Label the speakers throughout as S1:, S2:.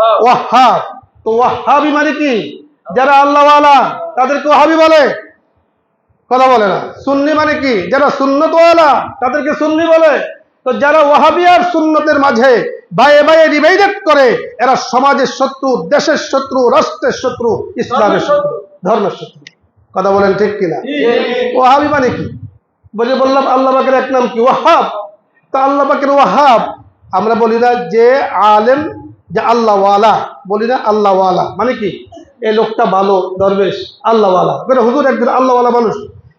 S1: ওয়াহাব। তো ওয়াহাবি মানে কি? যারা আল্লাহওয়ালা, তাদেরকে ওয়াহাবি বলে? কথা বলে না। সুন্নি মানে কি? যারা সুন্নতওয়ালা, তাদেরকে সুন্নি বলে। তো যারা ওয়াহাবি আর সুন্নতের মাঝে ডিভাইডেড করে, এরা সমাজের শত্রু, দেশের শত্রু, রাষ্ট্রের শত্রু, ইসলামের শত্রু, ধর্মের শত্রু। কথা বলেন ঠিক কিনা ওয়াহাবি মানে কি? বলে বললাম, আল্লাহ পাকের এক নাম কি? ওয়াহাব। তা আল্লাহ পাকের ওয়াহাব, আমরা বলি না যে আলেম যে আল্লাহওয়ালা, বলি না আল্লাহওয়ালা মানে কি? এই লোকটা ভালো, দরবেশ, আল্লাহওয়ালা। মানে হুজুর একজন আল্লাহওয়ালা মানুষ।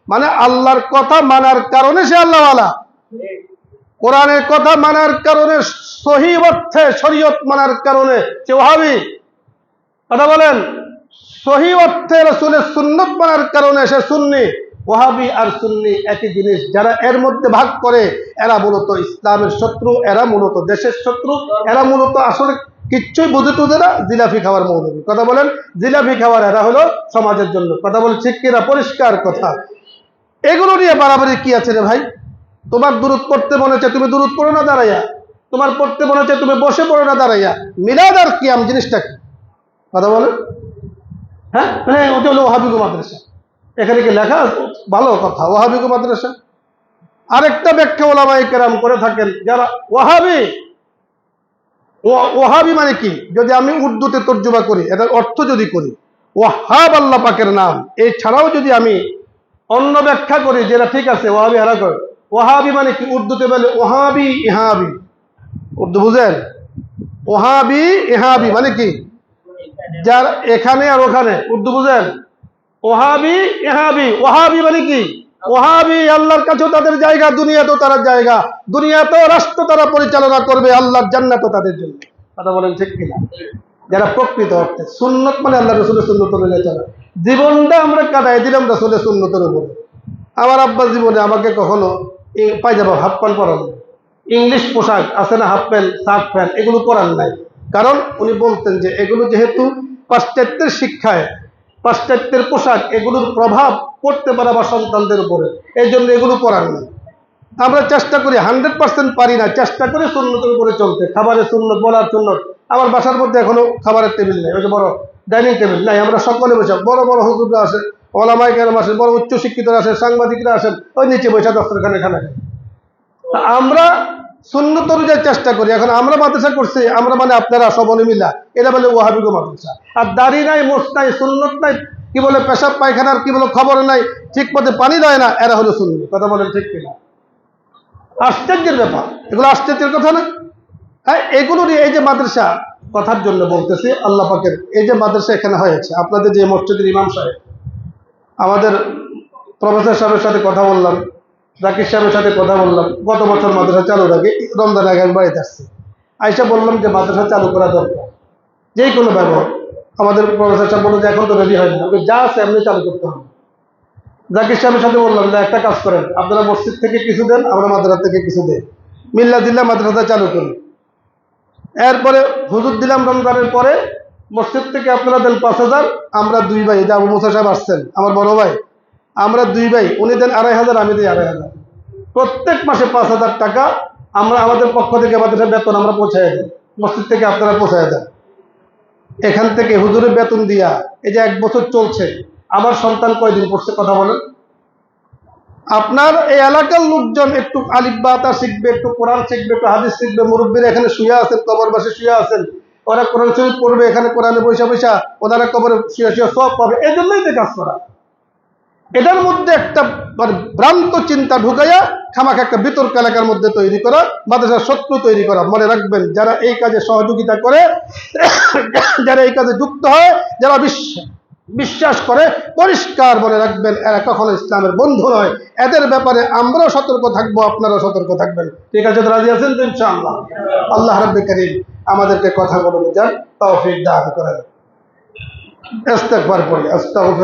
S1: মানে আল্লাহর কথা মানার কারণে সে আল্লাহওয়ালা। কোরআনের কথা মানার কারণে, সহি অর্থে শরীয়ত মানার কারণে সে ওহাবি কথা বলেন? সহি অর্থে রসুলের সুন্নত মানার কারণে সে সুন্নি। ওহাবি আর সুন্নি একই জিনিস। যারা এর মধ্যে ভাগ করে, এরা মূলত ইসলামের শত্রু, এরা মূলত দেশের শত্রু, এরা মূলত আসলে কিচ্ছুই বুঝে টুঝে না, জিলাপি খাওয়ার মৌলবী কথা বলেন, জিলাপি খাওয়ার এরা হলো সমাজের জন্য। কথা ঠিক কিনা, পরিষ্কার কথা। এগুলো নিয়ে বাড়াবাড়ি কি আছে রে ভাই? তোমার দূরত পড়তে মনে হচ্ছে, তুমি দূরত পড়ো না দাঁড়াইয়া? তোমার পড়তে মনে হচ্ছে, তুমি বসে পড়ো না দাঁড়াইয়া? মিলাদ আর কিয়াম জিনিসটা কি? কথা বলেন। হ্যাঁ? হ্যাঁ ওটা হলো ওহাবিগু মাদ্রাসা। এখানে কি লেখা? ভালো কথা, ওহাবিগু মাদ্রাসা। আরেকটা ব্যাখ্যা ওলামাই কেরাম করে থাকেন, যারা ওহাবি ওহাবি মানে কি? যদি আমি উর্দুতে তর্জমা করি, এটার অর্থ যদি করি, ওয়াহাব আল্লাহ পাকের নাম। এছাড়াও যদি আমি অন্য ব্যাখ্যা করি, যেটা ঠিক আছে ওহাবি হারা করে। ওহাবি মানে কি? উর্দুতে বলে ওহাবি ইহাবি। উর্দু বুঝেন? ওহাবি ইহাবি মানে কি? যার এখানে আর ওখানে। উর্দু বুঝেন? ওহাবি ইহাবি। ওহাবি মানে কি? ওহাবি আল্লাহর কাছেও তাদের জায়গা, দুনিয়াতেও তার জায়গা। দুনিয়াতেও রাষ্ট্র তারা পরিচালনা করবে, আল্লাহর জান্নাতও তাদের জন্য। কথা বলেন ঠিক কিনা? যারা প্রকৃত অর্থে সুন্নত মানে আল্লাহ রসুলের সুন্নত মেনে চলা। জীবনটা আমরা কাটাই দিলাম রসুলের সুন্নতের উপরে। আমার আব্বা জীবনে আমাকে কখনো এই পায়জামা, হাফ প্যান্ট পরান ইংলিশ পোশাক আছে না, হাফ প্যান্ট, শার্ট প্যান্ট, এগুলো পরান নাই। কারণ উনি বলতেন যে, এগুলো যেহেতু পাশ্চাত্যের শিক্ষায়, পাশ্চাত্যের পোশাক, এগুলোর প্রভাব পড়তে পারে আমার সন্তানদের উপরে। এই জন্য এগুলো পরান নাই। আমরা চেষ্টা করি, হান্ড্রেড পার্সেন্ট পারি না, চেষ্টা করি সুন্নতের উপরে চলতে। খাবারের সুন্নত, বলার সুন্নত। আমার বাসার মধ্যে এখনও খাবারের টেবিল নেই, ওই যে বড় ডাইনিং টেবিল নাই, আমরা সকলে বসে বড় বড় হুজুররা আসে কেরাম আসেন বড় উচ্চ শিক্ষিতরা আসেন সাংবাদিকরা আসেন, ওই নিচে বসে দস্তরখানে খানা তা আমরা সুন্নত অনুযায়ী চেষ্টা করি। এখন আমরা মাদ্রাসা করছি, আমরা মানে আপনারা সবলে মিলা এটা বলে ওয়াহাবিগো মাদ্রাসা। আর দাড়ি নাই মোস নাই, সুন্নত নাই কি বলে পেশাব পায়খানার কি বলে খবর নাই, ঠিক মতো পানি দেয় না, এরা হলো সুন্নি। কথা বলেন ঠিক কিনা? আশ্চর্যের ব্যাপার। এগুলো আশ্চর্যের কথা না? হ্যাঁ এগুলো নিয়ে এই যে মাদ্রাসা, কথার জন্য বলতেছি, আল্লাহ পাকের, এই যে মাদ্রাসা এখানে হয়েছে, আপনাদের যে মসজিদের ইমাম সাহেব, আমাদের প্রফেসর সাহেবের সাথে কথা বললাম জাকির সাহেবের সাথে কথা বললাম, গত বছর মাদ্রাসা চালু থাকে রমজান আগে আমি বাড়িতে আসছি আইসা বললাম যে মাদ্রাসা চালু করা দরকার, যেই কোনো ব্যবহার। আমাদের প্রফেসর বলল যে এখন তো রেডি হয়নি আমি যা আছে এমনি চালু করতে হবে। জাকির সাহেবের সাথে বললাম যে একটা কাজ করেন, আপনারা মসজিদ থেকে কিছু দেন, আমরা মাদ্রাসা থেকে কিছু দেন মিল্লা দিল্লা মাদ্রাসা চালু করি। এরপরে হুজুর দিলাম রমজানের পরে মসজিদ থেকে আপনারা দেন পাঁচ হাজার, আমরা দুই ভাই যে আবু মুসা সাহেব আসছেন, আমার বড় ভাই, আমরা দুই ভাই, উনি দেন আড়াই হাজার, আমি দিই আড়াই হাজার। প্রত্যেক মাসে পাঁচ হাজার টাকা আমরা আমাদের পক্ষ থেকে আমাদের বেতন আমরা পৌঁছাই দেন মসজিদ থেকে আপনারা পৌঁছায় দেন। এখান থেকে হুজুরের বেতন দিয়া, এই যে এক বছর চলছে, আমার সন্তান কয়দিন পড়ছে কথা বলেন? আপনার এই এলাকার লোকজন একটু আলিব্বাতা শিখবে, একটু কোরআন শিখবে, একটু হাদিস শিখবে, মুরব্বীরা এখানে শুয়ে আছেন কবর বাসে শুয়ে আছেন। ওরা কোরআন শরীফ পড়বে, এখানে কোরআনে পয়সা পয়সা ওনারা কবরে শুয়ে শুয়ে সব পাবে। এই জন্যই তো কাজ করা। এটার মধ্যে একটা মানে ভ্রান্ত চিন্তা ঢুকাইয়া খামাখা একটা বিতর্ক এলাকার মধ্যে তৈরি করা, মাদ্রাসার শত্রু তৈরি করা। মনে রাখবেন, যারা এই কাজে সহযোগিতা করে, যারা এই কাজে যুক্ত হয়, যারা বিশ্বাস বিশ্বাস করে, পরিষ্কার মনে রাখবেন, এরা কখনো ইসলামের বন্ধু নয়। এদের ব্যাপারে আমরাও সতর্ক থাকব, আপনারাও সতর্ক থাকবেন। ঠিক আছে রাজি আছেন তো ইনশাআল্লাহ? আল্লাহ রব্বে করিম আমাদেরকে কথা বলে যান তৌফিক দান করেন। ইস্তেগফার পড়ি আস্তাগফির